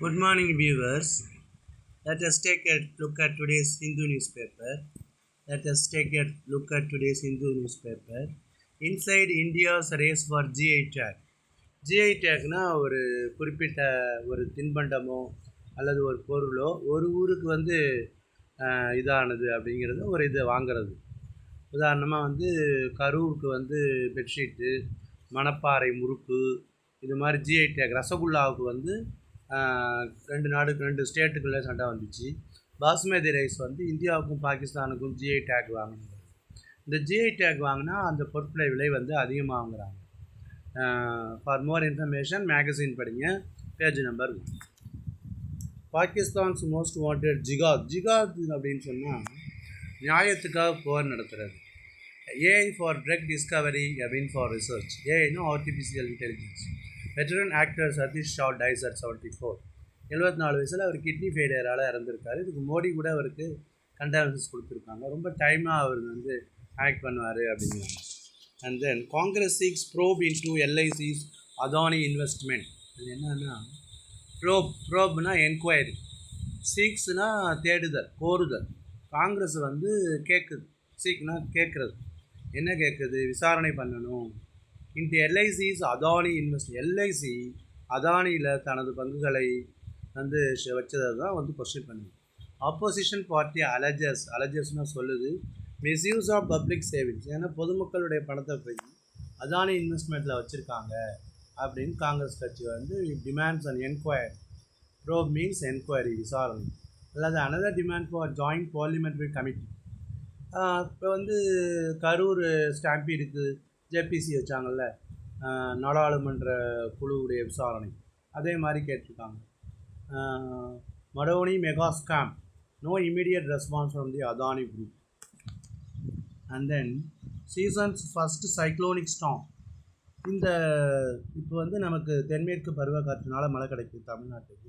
Good morning, viewers. Let us take a look at today's Hindu newspaper. Let us take a look at today's Hindu newspaper. Inside India's race for GI tag. GI tagனா ஒரு குறிப்பிட்ட ஒரு தின்பண்டமோ அல்லது ஒரு பொருளோ ஒரு ஊருக்கு வந்து ஆஹ், இதானது அப்படிங்கிறது ஒரு இதை வாங்குறது உதாரணமாக வந்து கரூருக்கு வந்து பெட்ஷீட்டு மணப்பாறை முறுக்கு இது மாதிரி ஜிஐ டேக் ரசகுல்லாவுக்கு வந்து ஆஹ், ரெண்டு நாடுக்கு ரெண்டு ஸ்டேட்டுக்குள்ளே சண்டை வந்துச்சு. பாஸ்மதி ரைஸ் வந்து இந்தியாவுக்கும் பாகிஸ்தானுக்கும் ஜிஐ டேக் வாங்கினாங்க. இந்த ஜிஐ டேக் வாங்கினா அந்த பொருட்களை விலை வந்து அதிகமாகுங்கிறாங்க. ஃபார் மோர் இன்ஃபர்மேஷன் மேகசின் படிங்க. Page number Pakistan's most wanted jihad ஜிகாத் அப்படின்னு சொன்னால் நியாயத்துக்காக போர் நடத்துகிறது ஏஐ ஃபார் ட்ரக் டிஸ்கவரி அப்படின்னு for research ஏஐனா artificial intelligence veteran actor Satish Shah dies at seventy four எழுபத்தி நாலு வயசில் அவர் கிட்னி ஃபெயிலியரால் இறந்துருக்காரு. இதுக்கு மோடி கூட அவருக்கு கண்டனன்சஸ் கொடுத்துருக்காங்க. ரொம்ப டைமாக அவர் வந்து ஆக்ட் பண்ணுவார் அப்படிங்கிறாங்க and then Congress seeks probe into LIC's Adani investment அது என்னன்னா ப்ரோப் ப்ரோப்னா என்கொயரி சீக்ஸ்னா தேடுதல் கோருதல். காங்கிரஸ் வந்து கேட்குது சீக்னா கேட்குறது என்ன கேட்குது விசாரணை பண்ணணும். இந்த எல்ஐசி அதானி இன்வெஸ்ட் எல்ஐசி அதானியில் தனது பங்குகளை வந்து வச்சதை தான் வந்து கொஸ்டின் பண்ணுது ஆப்போசிஷன் பார்ட்டி அலஜஸ் அலஜஸ்னால் சொல்லுது மிஸ்யூஸ் ஆஃப் பப்ளிக் சேவிங்ஸ் ஏன்னா பொதுமக்களுடைய பணத்தை போய் அதானி இன்வெஸ்ட்மெண்ட்டில் வச்சுருக்காங்க அப்படின்னு காங்கிரஸ் கட்சி வந்து demands and enquiry probe means enquiry விசாரணை. அல்லது another demand for joint parliamentary committee இப்போ வந்து கரூர் ஸ்டாம்பீடுக்கு ஜேபிசி வச்சாங்கல்ல நாடாளுமன்ற குழுவுடைய விசாரணை. அதே மாதிரி கேட்டிருக்காங்க. மடோனி mega scam. No immediate response from the Adani group and then seasons first cyclonic storm இந்த இப்போ வந்து நமக்கு தென்மேற்கு பருவக்காற்றுனால மழை கிடைக்குது தமிழ்நாட்டுக்கு.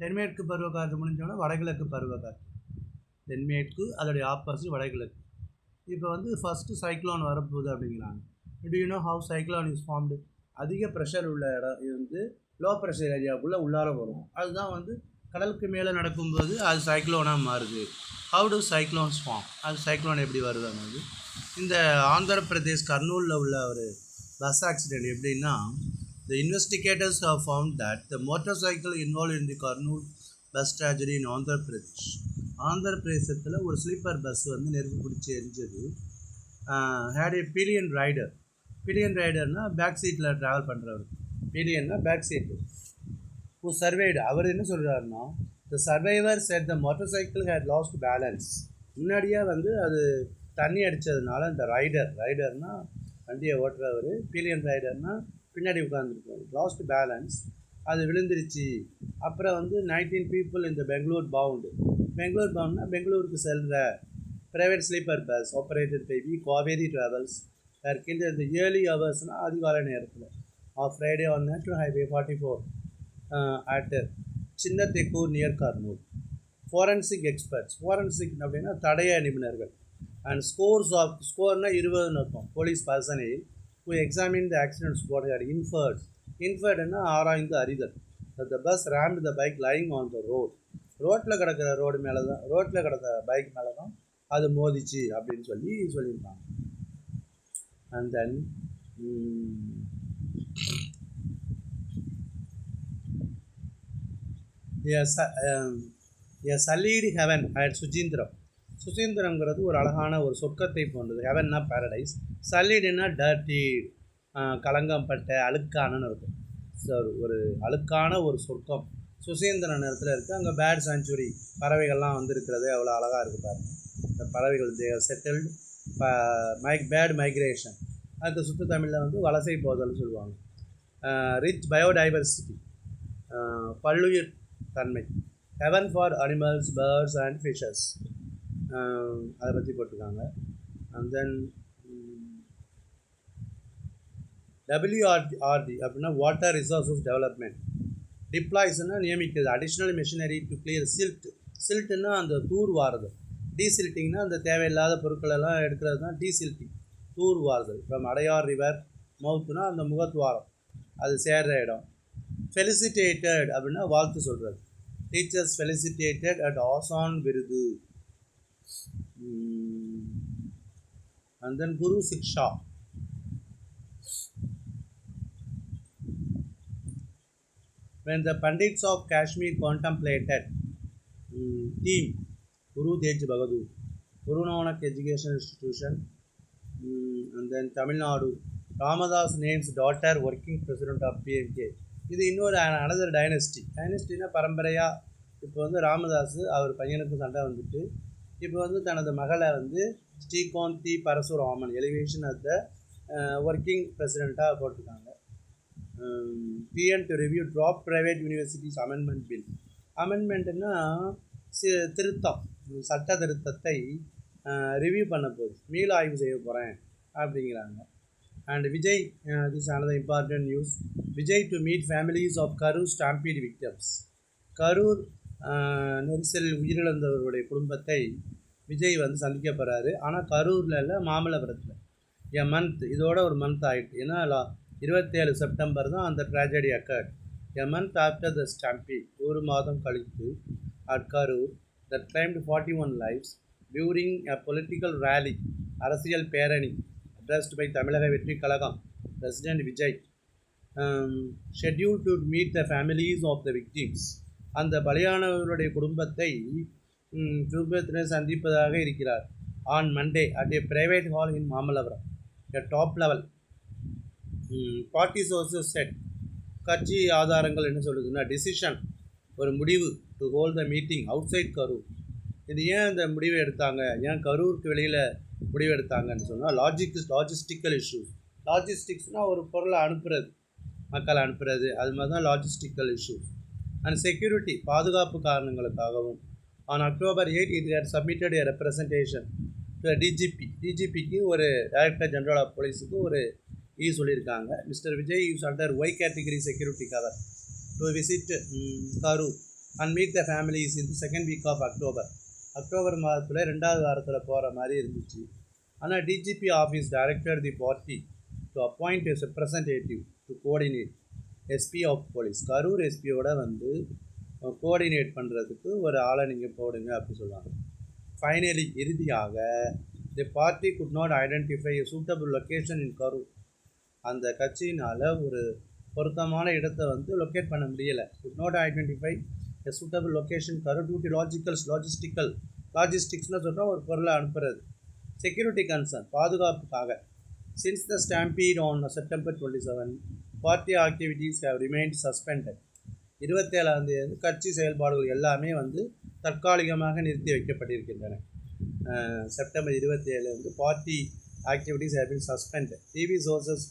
தென்மேற்கு பருவக்காற்று முடிஞ்சோன்னா வடகிழக்கு பருவக்காற்று தென்மேற்கு அதோடைய ஆப்போசிட் வடகிழக்கு. இப்போ வந்து ஃபஸ்ட்டு சைக்ளோன் வரப்போகுது அப்படிங்கிறாங்க. Do you know how cyclone is formed அதிக ப்ரெஷர் உள்ள இடம் இருந்து லோ ப்ரெஷர் ஏரியாவுக்குள்ளே உள்ளார வரும். அதுதான் வந்து கடலுக்கு மேலே நடக்கும்போது அது சைக்ளோனாக மாறுது. ஹவு டு சைக்ளோன்ஸ் ஃபார்ம் அது சைக்ளோன் எப்படி வருதுன்னு இந்த ஆந்திர பிரதேஷ் கர்னூலில் உள்ள ஒரு பஸ் ஆக்சிடென்ட் எப்படின்னா the investigators of found that the motorcycle involve in the Kurnool bus tragedy in Andhra Pradesh Andhra பிரதேசத்தில் ஒரு ஸ்லீப்பர் பஸ் வந்து நெருப்பு பிடிச்சி எரிஞ்சது. Had a pillion rider pillion ரைடர்னால் back சீட்டில் ட்ராவல் பண்ணுறவர் பிலியன்னா பேக் சீட்டு ஹூ சர்வைடு அவர் என்ன சொல்கிறாருன்னா the survivor said the motorcycle had lost balance முன்னாடியே வந்து அது தண்ணி அடித்ததுனால இந்த ரைடர் ரைடர்னால் வண்டியை ஓட்டுறவர் பீலியன் ரைடர்னால் பின்னாடி உட்காந்துருக்காரு லாஸ்ட் பேலன்ஸ் அது விழுந்துருச்சு. அப்புறம் வந்து நைன்டீன் பீப்புள் இந்த பெங்களூர் பவுண்டு பெங்களூர் பவுண்ட்னா பெங்களூருக்கு செல்கிற private sleeper bus operated by V Kaveri travels இருக்கின்ற இந்த ஏர்லி ஹவர்ஸ்னால் அதிகாலை நேரத்தில். Of Friday on national highway forty four at Chinna Tekur near Kurnool forensic experts forensic அப்படின்னா தடைய நிபுணர்கள் அண்ட் ஸ்கோர்ஸ் ஆஃப் ஸ்கோர்னால் இருபதுன்னு இருக்கும் police personnel who examine the accident spot had inferred இன்ஃபர்டுன்னா ஆராய்ந்து அறிதல். The bus ram the bike lying on the road ரோட்டில் கிடக்கிற ரோடு மேலே தான் ரோட்டில் கிடக்கிற பைக் மேலே தான் அது மோதிச்சு அப்படின்னு சொல்லி சொல்லியிருப்பாங்க சொல்லியிருக்காங்க and then a solid haven at Suchindram சுஜீந்திரங்கிறது ஒரு அழகான ஒரு சொர்க்கத்தை போன்றது. ஹெவன்னா பேரடைஸ் சலீடுன்னா டர்ட்டி கலங்கம்பட்ட அழுக்கானன்னு இருக்கும். ஸோ ஒரு அழுக்கான ஒரு சொர்க்கம். சுசீந்திர நேரத்தில் இருக்குது அங்கே பேர்ட் சாஞ்சுரி பறவைகள்லாம் வந்து இருக்கிறது அவ்வளோ அழகாக இருக்குது பாருங்கள் இந்த பறவைகள் they settled migrate migration அதுக்கு சுத்த தமிழில் வந்து வலசை போதல்னு சொல்லுவாங்க. ரிச் பயோடைவர்சிட்டி பல்லுயிர் தன்மை. Heaven for animals birds and fishes அதை பற்றி போட்டிருக்காங்க. அண்ட் தென் டபிள்யூஆர்டி அப்படின்னா வாட்டர் ரிசோர்ஸஸ் டெவலப்மெண்ட் டிப்ளாய்ஸ்னால் நியமிக்கிறது. Additional machinery to clear silt சில்ட்டுன்னா அந்த தூர் வாரது டீசில்ட்டிங்னா அந்த தேவையில்லாத பொருட்களெல்லாம் எடுக்கிறது தான் டீசில்ட்டிங் தூர்வார்கள் வாருதல் ஃப்ரம் அடையார் ரிவர் மவுத்துனா அந்த முகத்வாரம். அது சேர்ற இடம். ஃபெலிசிட்டேட்டட் அப்படின்னா வாழ்த்து சொல்கிறது டீச்சர்ஸ் ஃபெலிசிட்டேட்டட் அட் ஆசான் விருது and then Guru Shiksha when the Pandits of Kashmir contemplated um, team Guru Bahadur Bahadur, Guru Nanak Education Institution, and then Tamil Nadu Ramadoss names daughter working president of PMK இது இன்னொரு அனதர் டைனஸ்டி டைனஸ்டினா பரம்பரையாக இப்போ வந்து ராமதாஸ் அவர் பையனுக்கு சண்டை வந்துட்டு இப்போ வந்து தனது மகளை வந்து Srikanthi Parasuraman elevation of the working பிரசிடெண்ட்டாக போட்டிருக்காங்க. PN to review draft private universities amendment bill அமெண்ட்மெண்ட்டுன்னா சி திருத்தம் சட்ட திருத்தத்தை ரிவ்யூ பண்ண போகுது. மீள் ஆய்வு செய்ய போகிறேன் அப்படிங்கிறாங்க. And Vijay this another important news Vijay to meet families of Karur stampede victims Karur நெரிசலில் உயிரிழந்தவர்களுடைய குடும்பத்தை விஜய் வந்து சந்திக்க போகிறாரு ஆனால் கரூரில் இல்லை மாமல்லபுரத்தில். என் மந்த் இதோட ஒரு மந்த் ஆகிட்டு ஏன்னா இருபத்தேழு செப்டம்பர் தான் அந்த tragedy occurred a month after the stampede ஒரு மாதம் கழித்து at Karur that claimed forty one lifes during a political rally அரசியல் பேரணி addressed by Tamizhaga Vettri Kazhagam president Vijay schedule to meet the families of the victims அந்த பலியானவர்களுடைய குடும்பத்தை um, குடும்பத்தினர் சந்திப்பதாக இருக்கிறார். On Monday at a private hall in Mamallapuram a top level party sources said கட்சி ஆதாரங்கள் என்ன சொல்லுதுன்னா டிசிஷன் ஒரு முடிவு to hold the meeting outside Karur இது ஏன் அந்த முடிவை எடுத்தாங்க? ஏன் கரூருக்கு வெளியில் முடிவு எடுத்தாங்கன்னு சொன்னால் லாஜிக் லாஜிஸ்டிக்கல் இஷ்யூஸ் லாஜிஸ்டிக்ஸ்னால் ஒரு பொருளை அனுப்புறது மக்களை அனுப்புறது அது மாதிரி தான் லாஜிஸ்டிக்கல் இஷ்யூஸ் அண்ட் செக்யூரிட்டி பாதுகாப்பு காரணங்களுக்காகவும். ஆன் அக்டோபர் எயிட் இது had submitted a representation DGP டிஜிபிக்கு ஒரு டைரக்டர் ஜென்ரல் ஆஃப் போலீஸுக்கு ஒரு இ சொல்லியிருக்காங்க. Mister Vijay use under Y category security cover to visit Karur and meet the families in second week of October October மாதத்தில் ரெண்டாவது வாரத்தில் போகிற மாதிரி இருந்துச்சு. ஆனால் DGP office director the party to appoint as representative to coordinate SP of police Karur எஸ்பியோட வந்து coordinate பண்ணுறதுக்கு ஒரு ஆளை நீங்கள் போடுங்க அப்படின்னு சொல்லுவாங்க ஃபைனலி இறுதியாக the party could not identify a suitable location in Karur அந்த கட்சியினால் ஒரு பொருத்தமான இடத்த வந்து லொக்கேட் பண்ண முடியலை. Could not identify a suitable location கரு டியூட்டி லாஜிக்கல்ஸ் லாஜிஸ்டிக்கல் லாஜிஸ்டிக்ஸ்னு சொல்கிறோம் ஒரு பொருளை அனுப்புறது. செக்யூரிட்டி கன்சர்ன் பாதுகாப்புக்காக. Since the stampede on September twenty seven party activities have remained suspended இருபத்தேழாம் தேதி கட்சி செயல்பாடுகள் எல்லாமே வந்து தற்காலிகமாக நிறுத்தி வைக்கப்பட்டிருக்கின்றன. செப்டம்பர் இருபத்தேழு வந்து party activities have been suspended TV sources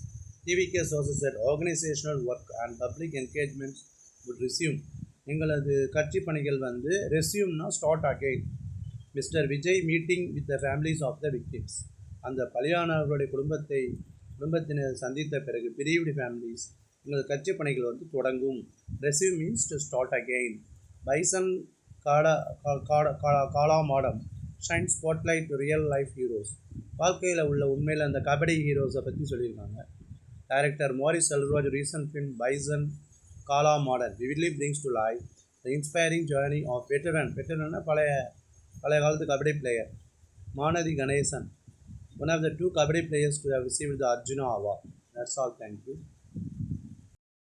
TVK sources at organisational work and public engagements would resume. எங்களது கட்சி பணிகள் வந்து ரெசியூம்னா start again Mister Vijay meeting with the families of the victims அந்த பலியானவர்களுடைய குடும்பத்தை குடும்பத்தினர் சந்தித்த பிறகு பிரிவுடி ஃபேமிலிஸ் எங்களது கட்சி பணிகள் வந்து தொடங்கும். Resume means to start again Bison காடா காடா Kaalamaadan shine spotlight real life heroes வாழ்க்கையில் உள்ள உண்மையில் அந்த கபடி ஹீரோஸை பற்றி சொல்லியிருக்காங்க. Director Mari's Selvaraj recent film Bison Kaalamaadan vividly brings to life the inspiring journey of veteran வெட்டரன்னா பழைய பழைய காலத்து kabaddi player Manathi Ganesan. One of the two kabaddi players to have receive the Arjuna award that's all thank you